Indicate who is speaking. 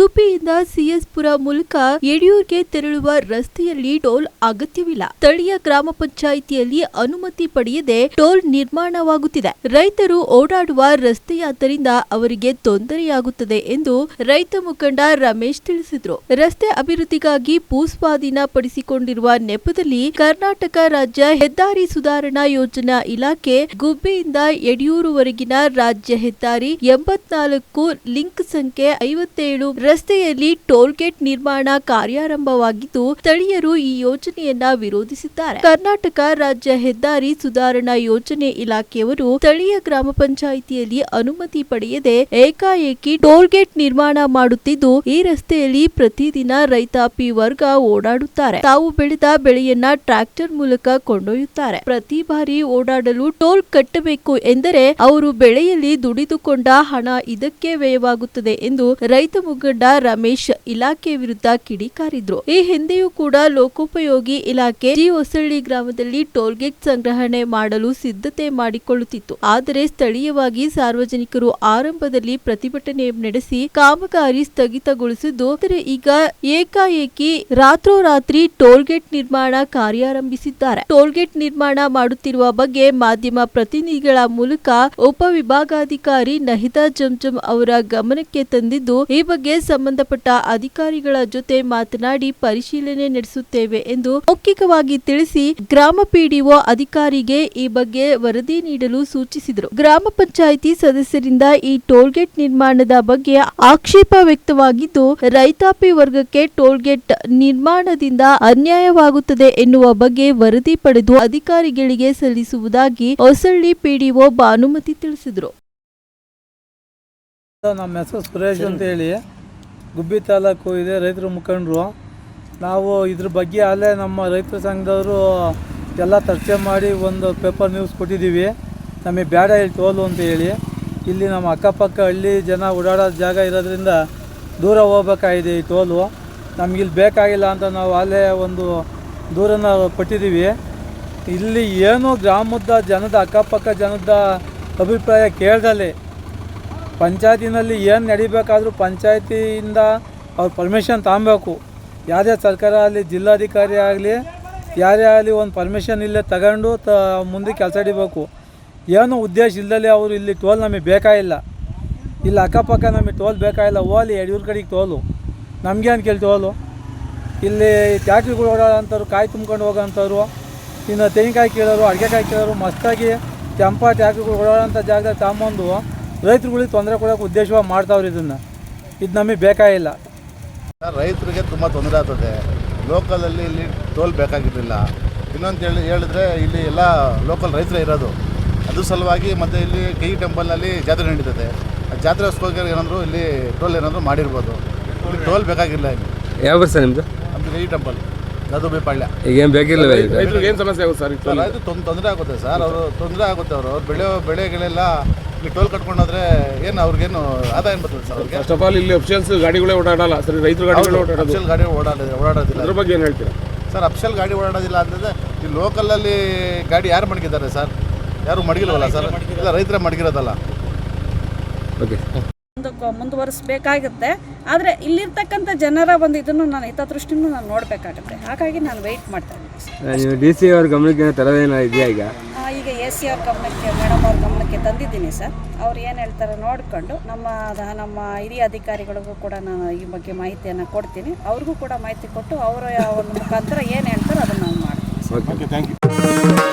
Speaker 1: ಗುಬ್ಬಿಯಿಂದ ಸಿಎಸ್ಪುರ ಮೂಲಕ ಯಡಿಯೂರ್ಗೆ ತೆರಳುವ ರಸ್ತೆಯಲ್ಲಿ ಟೋಲ್ ಅಗತ್ಯವಿಲ್ಲ. ಸ್ಥಳೀಯ ಗ್ರಾಮ ಪಂಚಾಯಿತಿಯಲ್ಲಿ ಅನುಮತಿ ಪಡೆಯದೆ ಟೋಲ್ ನಿರ್ಮಾಣವಾಗುತ್ತಿದೆ. ರೈತರು ಓಡಾಡುವ ರಸ್ತೆಯಾದ್ದರಿಂದ ಅವರಿಗೆ ತೊಂದರೆಯಾಗುತ್ತದೆ ಎಂದು ರೈತ ಮುಖಂಡ ರಮೇಶ್ ತಿಳಿಸಿದರು. ರಸ್ತೆ ಅಭಿವೃದ್ಧಿಗಾಗಿ ಭೂಸ್ವಾಧೀನ ಪಡಿಸಿಕೊಂಡಿರುವ ನೆಪದಲ್ಲಿ ಕರ್ನಾಟಕ ರಾಜ್ಯ ಹೆದ್ದಾರಿ ಸುಧಾರಣಾ ಯೋಜನಾ ಇಲಾಖೆ ಗುಬ್ಬಿಯಿಂದ ಯಡಿಯೂರುವರೆಗಿನ ರಾಜ್ಯ ಹೆದ್ದಾರಿ ಎಂಬತ್ನಾಲ್ಕು ಲಿಂಕ್ ಸಂಖ್ಯೆ ಐವತ್ತೇಳು ರಸ್ತೆಯಲ್ಲಿ ಟೋಲ್ಗೇಟ್ ನಿರ್ಮಾಣ ಕಾರ್ಯಾರಂಭವಾಗಿದ್ದು, ಸ್ಥಳೀಯರು ಈ ಯೋಜನೆಯನ್ನ ವಿರೋಧಿಸಿದ್ದಾರೆ. ಕರ್ನಾಟಕ ರಾಜ್ಯ ಹೆದ್ದಾರಿ ಸುಧಾರಣಾ ಯೋಜನೆ ಇಲಾಖೆಯವರು ಸ್ಥಳೀಯ ಗ್ರಾಮ ಪಂಚಾಯಿತಿಯಲ್ಲಿ ಅನುಮತಿ ಪಡೆಯದೆ ಏಕಾಏಕಿ ಟೋಲ್ಗೇಟ್ ನಿರ್ಮಾಣ ಮಾಡುತ್ತಿದ್ದು, ಈ ರಸ್ತೆಯಲ್ಲಿ ಪ್ರತಿದಿನ ರೈತಾಪಿ ವರ್ಗ ಓಡಾಡುತ್ತಾರೆ. ತಾವು ಬೆಳೆದ ಬೆಳೆಯನ್ನ ಟ್ರ್ಯಾಕ್ಟರ್ ಮೂಲಕ ಕೊಂಡೊಯ್ಯುತ್ತಾರೆ. ಪ್ರತಿ ಬಾರಿ ಓಡಾಡಲು ಟೋಲ್ ಕಟ್ಟಬೇಕು ಎಂದರೆ, ಅವರು ಬೆಳೆಯಲ್ಲಿ ದುಡಿದುಕೊಂಡ ಹಣ ಇದಕ್ಕೆ ವ್ಯಯವಾಗುತ್ತದೆ ಎಂದು ರೈತ ಮುಖಂಡ ರಮೇಶ್ ಇಲಾಖೆ ವಿರುದ್ಧ ಕಿಡಿಕಾರಿದ್ರು ಈ ಹಿಂದೆಯೂ ಕೂಡ ಲೋಕೋಪಯೋಗಿ ಇಲಾಖೆ ಜಿ ಹೊಸಳ್ಳಿ ಗ್ರಾಮದಲ್ಲಿ ಟೋಲ್ಗೇಟ್ ಸಂಗ್ರಹಣೆ ಮಾಡಲು ಸಿದ್ಧತೆ ಮಾಡಿಕೊಳ್ಳುತ್ತಿತ್ತು. ಆದರೆ ಸ್ಥಳೀಯವಾಗಿ ಸಾರ್ವಜನಿಕರು ಆರಂಭದಲ್ಲಿ ಪ್ರತಿಭಟನೆ ನಡೆಸಿ ಕಾಮಗಾರಿ ಸ್ಥಗಿತಗೊಳಿಸಿದ್ದು, ಆದರೆ ಈಗ ಏಕಾಏಕಿ ರಾತ್ರೋರಾತ್ರಿ ಟೋಲ್ಗೇಟ್ ನಿರ್ಮಾಣ ಕಾರ್ಯಾರಂಭಿಸಿದ್ದಾರೆ. ಟೋಲ್ಗೇಟ್ ನಿರ್ಮಾಣ ಮಾಡುತ್ತಿರುವ ಬಗ್ಗೆ ಮಾಧ್ಯಮ ಪ್ರತಿನಿಧಿಗಳ ಮೂಲಕ ಉಪವಿಭಾಗಾಧಿಕಾರಿ ನಹಿತಾ ಜಂಜಂ ಅವರ ಗಮನಕ್ಕೆ ತಂದಿದ್ದು, ಈ ಬಗ್ಗೆ ಸಂಬಂಧಪಟ್ಟ ಅಧಿಕಾರಿಗಳ ಜೊತೆ ಮಾತನಾಡಿ ಪರಿಶೀಲನೆ ನಡೆಸುತ್ತೇವೆ ಎಂದು ಮೌಖಿಕವಾಗಿ ತಿಳಿಸಿ ಗ್ರಾಮ ಪಿಡಿಒ ಅಧಿಕಾರಿಗೆ ಈ ಬಗ್ಗೆ ವರದಿ ನೀಡಲು ಸೂಚಿಸಿದರು. ಗ್ರಾಮ ಪಂಚಾಯಿತಿ ಸದಸ್ಯರಿಂದ ಈ ಟೋಲ್ಗೇಟ್ ನಿರ್ಮಾಣದ ಬಗ್ಗೆ ಆಕ್ಷೇಪ ವ್ಯಕ್ತವಾಗಿದ್ದು, ರೈತಾಪಿ ವರ್ಗಕ್ಕೆ ಟೋಲ್ಗೇಟ್ ನಿರ್ಮಾಣದಿಂದ ಅನ್ಯಾಯವಾಗುತ್ತದೆ ಎನ್ನುವ ಬಗ್ಗೆ ವರದಿ ಪಡೆದು ಅಧಿಕಾರಿಗಳಿಗೆ ಸಲ್ಲಿಸುವುದಾಗಿ ಹೊಸಳ್ಳಿ ಪಿಡಿಒ ಭಾನುಮತಿ ತಿಳಿಸಿದರು.
Speaker 2: ನಮ್ಮ ಹೆಸರು ಸುರೇಶ್ ಅಂತ ಹೇಳಿ ಗುಬ್ಬಿ ತಾಲೂಕು ಇದೆ ರೈತರ ಮುಖಂಡರು. ನಾವು ಇದ್ರ ಬಗ್ಗೆ ಅಲ್ಲೇ ನಮ್ಮ ರೈತರ ಸಂಘದವರು ಎಲ್ಲ ಚರ್ಚೆ ಮಾಡಿ ಒಂದು ಪೇಪರ್ ನ್ಯೂಸ್ ಕೊಟ್ಟಿದ್ದೀವಿ. ನಮಗೆ ಬೇಡ ಇಲ್ಲಿ ಟೋಲು ಅಂತ ಹೇಳಿ. ಇಲ್ಲಿ ನಮ್ಮ ಅಕ್ಕಪಕ್ಕ ಹಳ್ಳಿ ಜನ ಓಡಾಡೋ ಜಾಗ ಇರೋದ್ರಿಂದ ದೂರ ಹೋಗ್ಬೇಕಾಗಿದೆ ಈ ಟೋಲು ನಮಗಿಲ್ಲಿ ಬೇಕಾಗಿಲ್ಲ ಅಂತ ನಾವು ಅಲ್ಲೇ ಒಂದು ದೂರನ ಕೊಟ್ಟಿದ್ದೀವಿ. ಇಲ್ಲಿ ಏನು ಗ್ರಾಮದ ಜನದ, ಅಕ್ಕಪಕ್ಕ ಜನದ ಅಭಿಪ್ರಾಯ ಕೇಳ್ದಲ್ಲಿ. ಪಂಚಾಯತಿನಲ್ಲಿ ಏನು ನಡಿಬೇಕಾದ್ರೂ ಪಂಚಾಯತಿಯಿಂದ ಅವ್ರು ಪರ್ಮಿಷನ್ ತಗೊಬೇಕು ಯಾವುದೇ ಸರ್ಕಾರ ಆಗಲಿ, ಜಿಲ್ಲಾಧಿಕಾರಿ ಆಗಲಿ, ಯಾರೇ ಆಗಲಿ ಒಂದು ಪರ್ಮಿಷನ್ ಇಲ್ಲೇ ತಗೊಂಡು ತ ಮುಂದೆ ಕೆಲಸ ಹಿಡಿಬೇಕು. ಏನು ಉದ್ದೇಶ ಇಲ್ಲದೆ ಅವರು ಇಲ್ಲಿ ಟೋಲ್ ನಮಗೆ ಬೇಕಾಗಿಲ್ಲ ಇಲ್ಲಿ. ಅಕ್ಕಪಕ್ಕ ನಮಗೆ ಟೋಲ್ ಬೇಕಾಗಿಲ್ಲ ಓಲಿ ಯಡಿಯೂರು ಕಡೆಗೆ ಟೋಲು ನಮಗೇನು ಕೇಳಿ ಟೋಲು ಇಲ್ಲಿ ಟ್ಯಾಕ್ಟ್ರಿಗಳು ಓಡಾಡೋಂಥವ್ರು, ಕಾಯಿ ತುಂಬ್ಕೊಂಡು ಹೋಗೋಂಥವ್ರು, ಇನ್ನು ತೆಂಗಿನಕಾಯಿ ಕೀಳೋರು, ಅಡುಗೆಕಾಯಿ ಕೀಳೋರು ಮಸ್ತಾಗಿ ಕೆಂಪ ಟ್ಯಾಕ್ಟ್ರಿಗಳು ಓಡಾಡೋಂಥ ಜಾಗದಲ್ಲಿ ತಗೊಂಬಂದು ರೈತರುಗಳಿಗೆ ತೊಂದರೆ ಕೊಡೋಕೆ ಉದ್ದೇಶವಾಗಿ ಮಾಡ್ತಾವ್ರು ಇದನ್ನು. ಇದು ನಮಗೆ ಬೇಕಾಗಿಲ್ಲ
Speaker 3: ರೈತರಿಗೆ ತುಂಬ ತೊಂದರೆ ಆಗ್ತದೆ. ಲೋಕಲಲ್ಲಿ ಇಲ್ಲಿ ಟೋಲ್ ಬೇಕಾಗಿರಲಿಲ್ಲ. ಇನ್ನೊಂದು ಹೇಳಿ ಹೇಳಿದ್ರೆ ಇಲ್ಲಿ ಎಲ್ಲ ಲೋಕಲ್ ರೈತರೇ ಇರೋದು. ಅದ್ರ ಸಲುವಾಗಿ ಮತ್ತು ಇಲ್ಲಿ ಕೈ ಟೆಂಪಲ್ನಲ್ಲಿ ಜಾತ್ರೆ ನಡೀತದೆ. ಆ ಜಾತ್ರೆಗೋಸ್ಕರ ಏನಾದರೂ ಇಲ್ಲಿ ಟೋಲ್ ಏನಾದರೂ ಮಾಡಿರ್ಬೋದು. ಇಲ್ಲಿ ಟೋಲ್ ಬೇಕಾಗಿಲ್ಲ ಇಲ್ಲಿ.
Speaker 4: ಯಾವ ಸರ್ ನಿಮ್ಮದು
Speaker 3: ನಮ್ಮದು ಕೈ ಟೆಂಪಲ್ ಅದು ಬೇಪಾಳ್ಯ
Speaker 4: ಈಗ ಏನು ಬೇಕಿಲ್ಲ
Speaker 5: ರೈತರಿಗೆ? ಏನು ಸಮಸ್ಯೆ ಆಗುತ್ತೆ ಸರ್
Speaker 3: ಇದು ತೊಂದರೆ ಆಗುತ್ತೆ ಸರ್. ಅವರು ತೊಂದರೆ ಆಗುತ್ತೆ ಅವರು. ಅವ್ರು ಬೆಳೆಯೋ ಬೆಳೆಗಳೆಲ್ಲ ಇಲ್ಲಿ ಟೋಲ್ ಕಟ್ಕೊಂಡು ಹೋದ್ರೆ ಏನು ಅವ್ರಿಗೇನು ಆದಾಯ ಬರ್ತದೆ ಸರ್ ಅವ್ರಿಗೆ?
Speaker 5: ಫಸ್ಟ್ ಆಫ್ ಆಲ್ ಇಲ್ಲಿ ಅಫಿಷಿಯಲ್ಸ್ ಗಾಡಿಗಳೇ ಓಡಾಡಲ್ಲ. ಸರಿ ರೈತರು ಗಾಡಿಗಳೇ ಓಡಾಡೋದು.
Speaker 3: ಅಫ್ಷಲ್ ಗಾಡಿ ಓಡಾಡೋದು ಓಡಾಡೋದಿಲ್ಲ.
Speaker 5: ಅದ್ರ ಬಗ್ಗೆ ಏನು ಹೇಳ್ತೀರಾ?
Speaker 3: ಸರ್ ಅಫ್ಷಲ್ ಗಾಡಿ ಓಡಾಡೋದಿಲ್ಲ ಅಂತಂದರೆ ಈ ಲೋಕಲಲ್ಲಿ ಗಾಡಿ ಯಾರು ಮಡಗಿದ್ದಾರೆ ಸರ್? ಯಾರು ಮಡಗಿಲ್ವಲ್ಲ ಸರ್? ಇಲ್ಲ ರೈತರೇ ಮಡಗಿರೋದಲ್ಲ.
Speaker 4: ಓಕೆ
Speaker 6: ಮುಂದಕ್ಕೆ ಮುಂದುವರಿಸ್ಬೇಕಾಗುತ್ತೆ. ಆದರೆ ಇಲ್ಲಿರ್ತಕ್ಕಂಥ ಜನರ ಒಂದು ಇದನ್ನು ನಾನು ಹಿತದೃಷ್ಟಿನೂ ನಾನು ನೋಡಬೇಕಾಗುತ್ತೆ. ಹಾಗಾಗಿ ನಾನು ವೆಯ್ಟ್ ಮಾಡ್ತಾ ಇದ್ದೀನಿ.
Speaker 4: ನೀವು ಡಿ ಸಿ ಅವ್ರ ಗಮನಕ್ಕೆ ಏನೋ ತರೋದೇನೋ ಇದೆಯಾ ಈಗ?
Speaker 6: ಆ, ಈಗ ಎ ಸಿ ಅವ್ರ ಗಮನಕ್ಕೆ ಮೇಡಮ್ ಅವ್ರ ಗಮನಕ್ಕೆ ತಂದಿದ್ದೀನಿ ಸರ್. ಅವ್ರು ಏನು ಹೇಳ್ತಾರೆ ನೋಡಿಕೊಂಡು ನಮ್ಮ ನಮ್ಮ ಹಿರಿಯ ಅಧಿಕಾರಿಗಳಿಗೂ ಕೂಡ ನಾನು ಈ ಬಗ್ಗೆ ಮಾಹಿತಿಯನ್ನು ಕೊಡ್ತೀನಿ. ಅವ್ರಿಗೂ ಕೂಡ ಮಾಹಿತಿ ಕೊಟ್ಟು ಅವರ ಮುಖಾಂತರ ಏನು ಹೇಳ್ತಾರೋ ಅದನ್ನು ನಾನು ಮಾಡ್ತೀನಿ. Sir
Speaker 5: thank you